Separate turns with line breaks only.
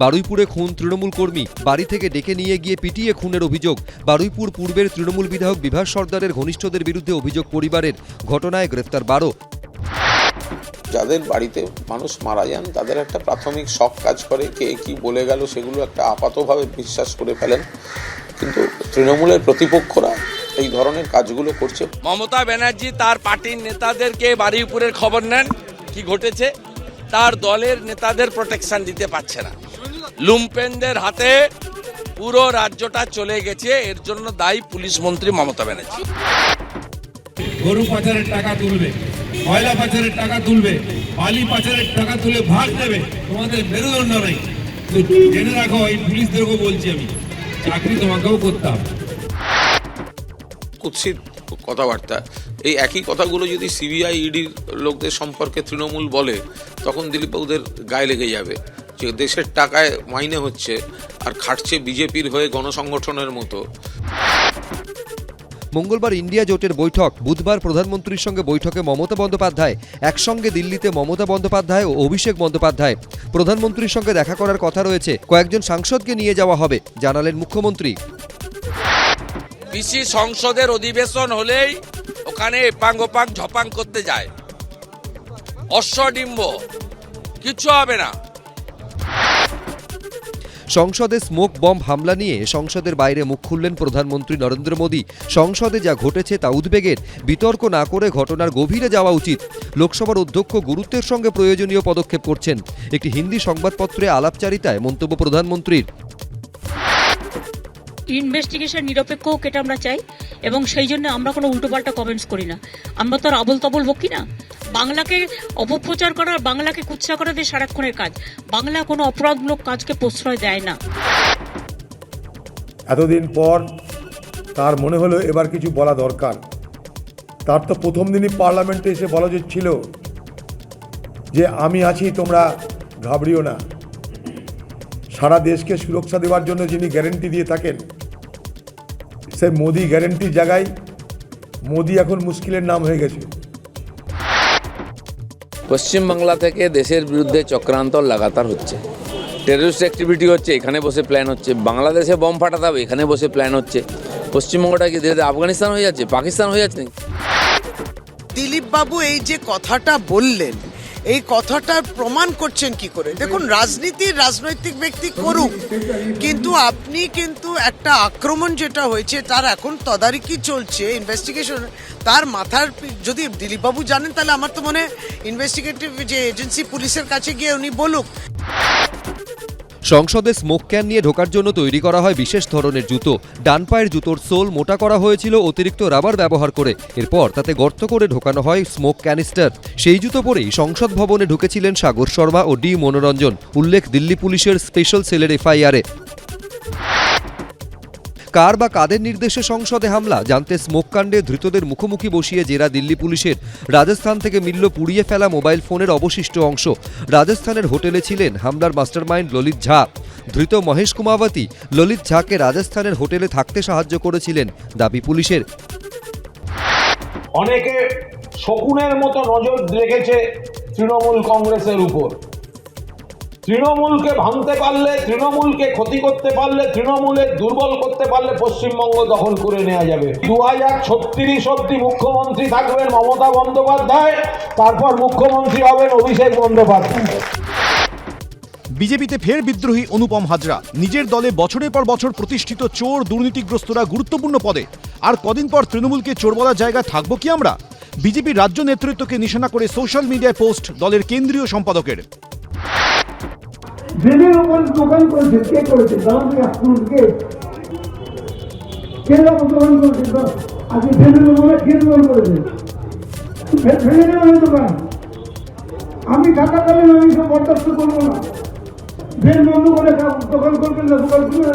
বারুইপুরে খুন তৃণমূল কর্মী। বাড়ি থেকে ডেকে নিয়ে গিয়ে পিটিয়ে খুনের অভিযোগ। বারুইপুর পূর্বের তৃণমূল বিধায়ক বিভাস সর্দারের ঘনিষ্ঠদের বিরুদ্ধে অভিযোগ পরিবারের। ঘটনায় গ্রেফতার বারো।
যাদের বাড়িতে মানুষ মারা যান তাদের একটা প্রাথমিক শখ কাজ করে কে কি বলে গেল সেগুলো একটা আপাতভাবে বিশ্বাস করে ফেলেন। কিন্তু তৃণমূলের প্রতিপক্ষরা এই ধরনের কাজগুলো করছে।
মমতা ব্যানার্জি তার পার্টির নেতাদেরকে বারুইপুরের খবর নেন। কি ঘটেছে? তার দলের নেতাদের প্রোটেকশন দিতে পারছে না। লুম্পেনদের হাতে পুরো রাজ্যটা চলে গেছে এর জন্য দায়ী পুলিশ মন্ত্রী মমতা ব্যানার্জি।
গরু পাচারের টাকা তুলবে ময়লা পাচারের টাকা তুলবে বালি পাচারের টাকা তুলে ভাগ দেবে তোমাদের মেরুদণ্ড নেই। জেনে রাখো এই পুলিশদেরকেও বলছি আমি চাকরি তোমাকেও করতে হবে।
কুৎসিত কথাবার্তা এই একই কথাগুলো যদি সিবিআই ইডির লোকদের সম্পর্কে তৃণমূল বলে তখন দিলীপবাবুদের গায়ে লেগে যাবে। যে দেশের টাকায় মাইনে হচ্ছে আর খাটছে বিজেপির হয়ে গণসংগঠনের মতো।
মঙ্গলবার ইন্ডিয়া জোটের বৈঠক। বুধবার প্রধানমন্ত্রীর সঙ্গে বৈঠকে মমতা বন্দ্যোপাধ্যায় একসঙ্গে দিল্লিতে মমতা বন্দ্যোপাধ্যায় ও অভিষেক বন্দ্যোপাধ্যায়। প্রধানমন্ত্রীর সঙ্গে দেখা করার কথা রয়েছে। কয়েকজন সাংসদকে নিয়ে যাওয়া হবে জানালেন মুখ্যমন্ত্রী।
পিসি সংসদের অধিবেশন হলেই ওখানে এপাং ওপাং ঝপাং করতে যায়। অশ্বডিম্ব কিচ্ছু হবে না।
সংসদে স্মোক বম্ব হামলা নিয়ে সংসদের বাইরে মুখ খুললেন প্রধানমন্ত্রী নরেন্দ্র মোদী। সংসদে যা ঘটেছে তা উদ্বেগের বিতর্ক না করে ঘটনার গভীরে যাওয়া উচিত। লোকসভার অধ্যক্ষ গুরুত্বের সঙ্গে প্রয়োজনীয় পদক্ষেপ করছেন। একটি হিন্দি সংবাদপত্রে আলাপচারিতায় মন্তব্য প্রধানমন্ত্রীর।
ইনভেস্টিগেশন নিরপেক্ষ হোক এটা আমরা চাই। এবং সেই জন্য আমরা কোনো উল্টোপাল্টা কমেন্টস করি না। আমরা তো আর আবল তাবল বকি না? বাংলাকে অপপ্রচার করা বাংলাকে কুৎসা দিয়ে সারাক্ষণের কাজ। বাংলা কোনো অপরাধমূলক কাজকে প্রশ্রয় দেয় না।
এতদিন পর তার মনে হলো এবার কিছু বলা দরকার। তার তো প্রথম দিনই পার্লামেন্টে এসে বলা ছিল যে, আমি আছি, তোমরা ঘাবড়িও না। সারা দেশকে সুরক্ষা দেওয়ার জন্য যিনি গ্যারেন্টি দিয়ে থাকেন সে মোদি গ্যারেন্টির জায়গায় মোদি এখন মুশকিলের নাম হয়ে গেছে।
পশ্চিমবাংলা থেকে দেশের বিরুদ্ধে চক্রান্ত লাগাতার হচ্ছে। টেররিস্ট অ্যাক্টিভিটি হচ্ছে এখানে বসে প্ল্যান হচ্ছে। বাংলাদেশে বম ফাটাতে হবে এখানে বসে প্ল্যান হচ্ছে। পশ্চিমবঙ্গটা কি ধীরে ধীরে আফগানিস্তান হয়ে যাচ্ছে পাকিস্তান হয়ে যাচ্ছে?
দিলীপ বাবু এই যে কথাটা বললেন এই কথাটার প্রমাণ করছেন কি করে? দেখুন, রাজনীতি রাজনৈতিক ব্যক্তি করুক, কিন্তু আপনি কিন্তু একটা আক্রমণ যেটা হয়েছে, তার এখন তদারকি চলছে ইনভেস্টিগেশন তার মাথার যদি দিলীপবাবু জানেন, তাহলে আমার তো মনে ইনভেস্টিগেটিভ যে এজেন্সি পুলিশের কাছে গিয়ে উনি বলুক।
সংসদে স্মোক ক্যান নিয়ে ঢোকার জন্য তৈরি করা হয় বিশেষ ধরনের জুতো। ডান পায়ের জুতোর সোল মোটা করা হয়েছিল অতিরিক্ত রাবার ব্যবহার করে। এরপর তাতে গর্ত করে ঢোকানো হয় স্মোক ক্যানিস্টার সেই জুতো পরেই সংসদ ভবনে ঢুকেছিলেন সাগর শর্মা ও ডি মনোরঞ্জন, উল্লেখ দিল্লি পুলিশের স্পেশাল সেলের এফআইআরে কার বা কাদের নির্দেশে সংসদে হামলা? জানতে স্মোক কাণ্ডে ধৃতদের মুখোমুখি বসিয়ে জেরা দিল্লি পুলিশের। রাজস্থান থেকে মিলল পুড়িয়ে ফেলা মোবাইল ফোনের অবশিষ্ট অংশ। রাজস্থানের হোটেলে ছিলেন হামলার মাস্টারমাইন্ড ললিত ঝা। ধৃত মহেশ কুমাবতী ললিত ঝাকে রাজস্থানের হোটেলে থাকতে সাহায্য করেছিলেন দাবি পুলিশের।
অনেকে শকুনের মতো নজর রেখেছে তৃণমূল কংগ্রেসের উপর। তৃণমূলকে ভাঙতে পারলে, তৃণমূলকে ক্ষতি করতে পারলে তৃণমূলের দুর্বল করতে পারলে পশ্চিমবঙ্গ দখল করে নেওয়া যাবে। দু হাজার ছত্রিশ অব্দি মুখ্যমন্ত্রী থাকবেন মমতা বন্দ্যোপাধ্যায়, তারপর মুখ্যমন্ত্রী হবেন অভিষেক বন্দ্যোপাধ্যায়।
বিজেপিতে ফের বিদ্রোহী অনুপম হাজরা। নিজের দলে বছরের পর বছর প্রতিষ্ঠিত চোর দুর্নীতিগ্রস্তরা গুরুত্বপূর্ণ পদে। আর কদিন পর তৃণমূলকে চোর বলার জায়গা থাকব কি আমরা? বিজেপির রাজ্য নেতৃত্বকে নিশানা করে সোশ্যাল মিডিয়ায় পোস্ট দলের কেন্দ্রীয় সম্পাদকের।
ভেবের উপর দোকান করেছে, কে করেছে? দালালি আসুন কে? কে দোকান করেছে? আজকে ভেবের উপরে কে দোকান করেছে? ভেঙে দেবে দোকান। আমি থাকাকালীন আমি সব বরদাস্ত করব না। ভেন বন্ধ করে দোকান করবেন না, দোকান খুলে